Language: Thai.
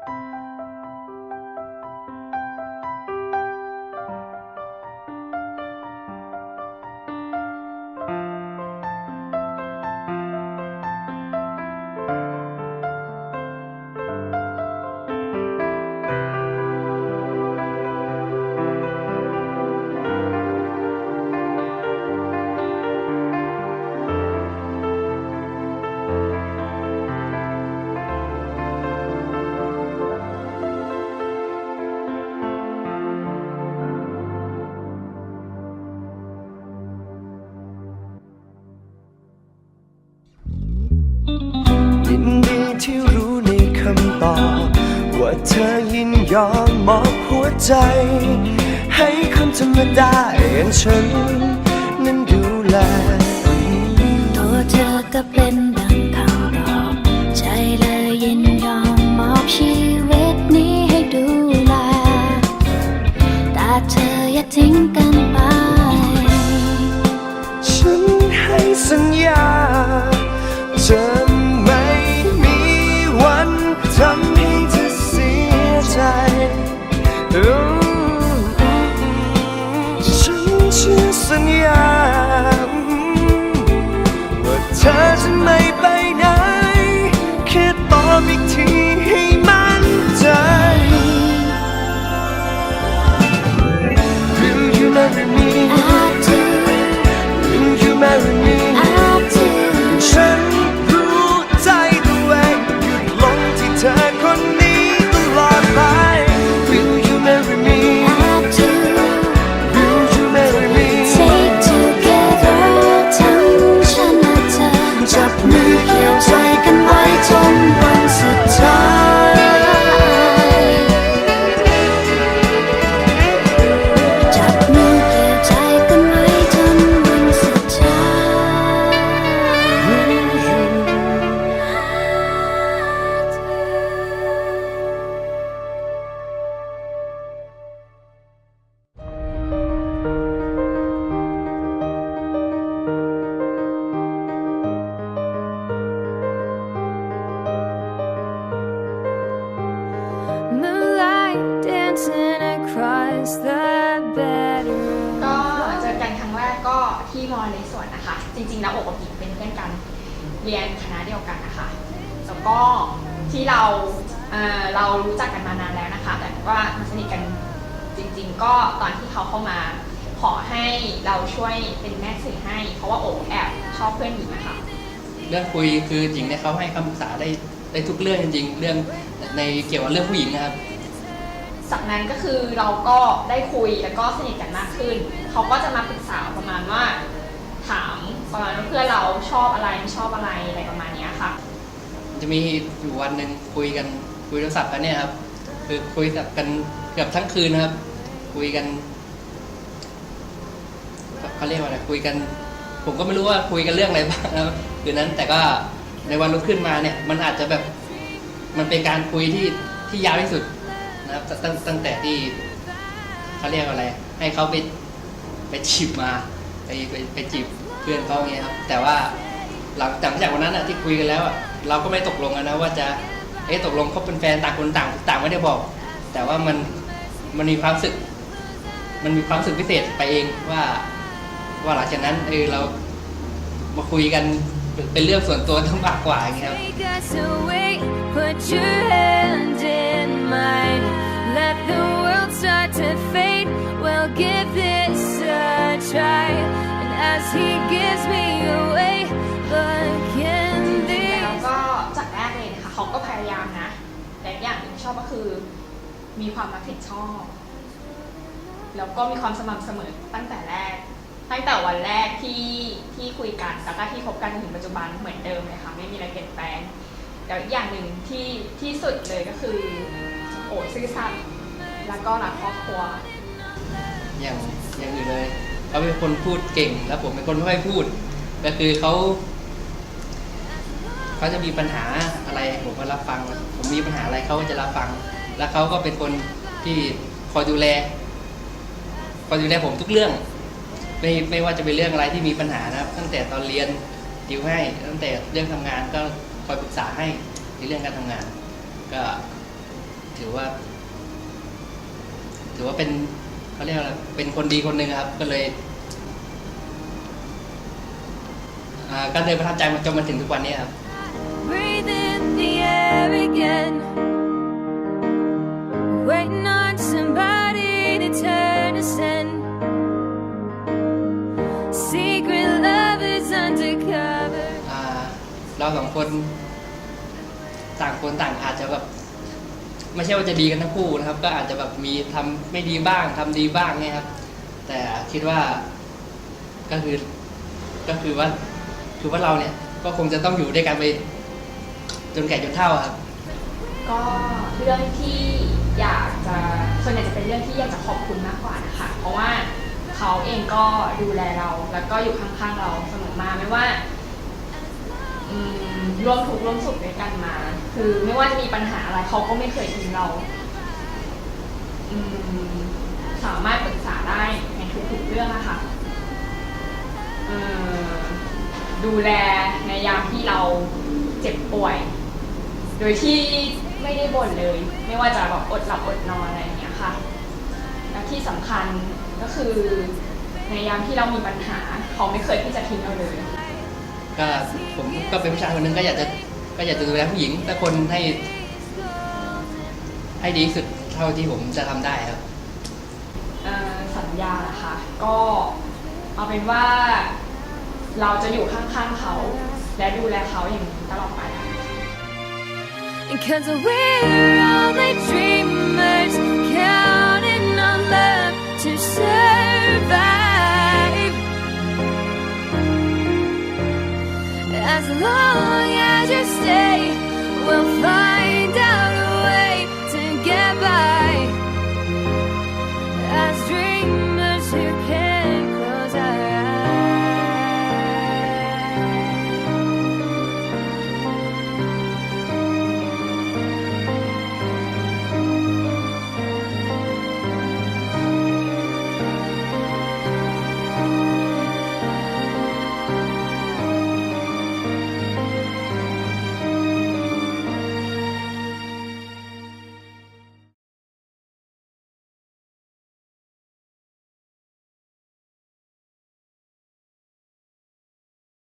ยิ เธอยินยอมมอบหัวใจ ให้คนธรรมดาอย่างฉัน นั้นดูแลตัวเธอก็เป็นดังคำตอบใจเลยยินยอมมอบชีวิตนี้ให้ดูแลแต่เธออย่าทิ้งกัน ที่มอในสวนนะคะ จริงๆแล้วโอบกับหญิงเป็นเพื่อนกันเรียนคณะเดียวกันนะคะแล้วก็ที่เราเอ่อเรารู้จักกันมานานแล้วนะคะ แต่ว่ามาสนิทกันจริง ๆ ก็ตอนที่เขาเข้ามาขอให้เราช่วยเป็นแม่สื่อให้ เพราะว่าโอบแอบชอบเพื่อนหญิงนะคะเรื่องคุยคือจริงเนี่ยเขาให้คำปรึกษาได้ได้ทุกเรื่องจริงๆเรื่องในเกี่ยวกับเรื่องผู้หญิงนะครับ จากนั้นก็คือเราก็ได้คุยแล้วก็สนิทกันมากขึ้น เขาก็จะมาปรึกษาประมาณว่า ถามประมาณว่าเพื่อนเราชอบอะไรไม่ชอบอะไรอะไรประมาณเนี้ยค่ะ จะมีอยู่วันหนึ่งคุยกันคุยโทรศัพท์กันเนี่ยครับ คือคุยกันเกือบทั้งคืนนะครับ คุยกันเขาเรียกว่าอะไรคุยกัน ผมก็ไม่รู้ว่าคุยกันเรื่องอะไรบ้างนะครับคืนนั้นแต่ก็ในวันรุ่งขึ้นมาเนี่ย มันอาจจะแบบมันเป็นการคุยที่ที่ยาวที่สุด นะครับตั้งตั้งแต่ที่เขาเรียกว่าอะไร ให้เขาไปไปจีบมาไปไปไปจีบเพื่อนเขาอย่างเงี้ยครับ แต่ว่าหลังจากจากวันนั้นอะที่คุยกันแล้วอะเราก็ไม่ตกลงกันนะว่าจะเอ๊ะตกลงเขาเป็นแฟนต่างคนต่างต่างไม่ได้บอก แต่ว่ามันมันมีความสึก มันมีความสึกพิเศษไปเองว่าว่าหลังจากนั้นเออเรามาคุยกันเป็นเป็นเรื่องส่วนตัวทั้งมากกว่าอย่างเงี้ยครับ Mine. Let the world start to fade. We'll give this a try. And as he gives me away, look in แล้ว these ก็จากแรกเลยนะคะเขาก็พยายามนะ แต่อย่างหนึ่งชอบก็คือ มีความรับผิดชอบ แล้วก็มีความสม่ำเสมอตั้งแต่แรก ตั้งแต่วันแรกที่ที่คุยกันแล้วก็ที่คบกันจนถึงปัจจุบันเหมือนเดิมเลยค่ะ ไม่มีอะไรเปลี่ยนแปลงแล้วอีกอย่างหนึ่งที่ที่สุดเลยก็คือ โอ้ซื่อสัตย์แล้วก็รักครอบครัว อย่างอย่างอื่นเลยเขาเป็นคนพูดเก่ง แล้วผมเป็นคนไม่ค่อยพูด ก็คือเขาเขาจะมีปัญหาอะไรผมก็รับฟัง ผมมีปัญหาอะไรเขาก็จะรับฟัง แล้วเขาก็เป็นคนที่คอยดูแลคอยดูแลผมทุกเรื่อง ไม่ไม่ว่าจะเป็นเรื่องอะไรที่มีปัญหานะครับ ตั้งแต่ตอนเรียนดิวให้ ตั้งแต่เรื่องทำงานก็คอยปรึกษาให้ในเรื่องการทำงาน ก็ ถือว่า ถือว่าเป็นเขาเรียกอะไรเป็นคนดีคนหนึ่งครับ ก็เลยอ่าก็เลยประทับใจมาจนมาถึงทุกวันนี้ครับ Breathe in the air again. Waiting on somebody to turn us in. Secret lovers undercover. อ่าเราสองคน ต่างคนต่างอาจจะแบบ ไม่ใช่ว่าจะดีกันทั้งคู่นะครับ ก็อาจจะแบบมีทำไม่ดีบ้างทำดีบ้างเนี่ยครับ แต่คิดว่าก็คือก็คือว่าคือว่าเราเนี่ยก็คงจะต้องอยู่ด้วยกันไปจนแก่จนเฒ่าครับ ก็เรื่องที่อยากจะส่วนใหญ่จะเป็นเรื่องที่อยากจะขอบคุณมากกว่านะคะ เพราะว่าเขาเองก็ดูแลเรา แล้วก็อยู่ข้างๆเราเสมอมาไม่ว่าอืม ร่วมทุกข์ร่วมสุขด้วยกันมา คือไม่ว่าจะมีปัญหาอะไรเขาก็ไม่เคยทิ้งเราอืมสามารถปรึกษาได้ในทุกๆเรื่องอะค่ะเอ่อดูแลในยามที่เราเจ็บป่วย โดยที่ไม่ได้บ่นเลย ไม่ว่าจะแบบอดหลับอดนอนอะไรอย่างเงี้ยค่ะและที่สำคัญก็คือในยามที่เรามีปัญหา เขาไม่เคยที่จะทิ้งเราเลย ก็ผมก็เป็นผู้ชายคนหนึ่งก็อยากจะก็อยากจะดูแลผู้หญิงแต่คนให้ ให้ดีที่สุดเท่าที่ผมจะทำได้ครับ เอ่อสัญญานะคะ ก็เอาเป็นว่าเราจะอยู่ข้างๆเขา และดูแลเขาอย่างนี้ตลอดไปค่ะ Cause we're only dreamers, As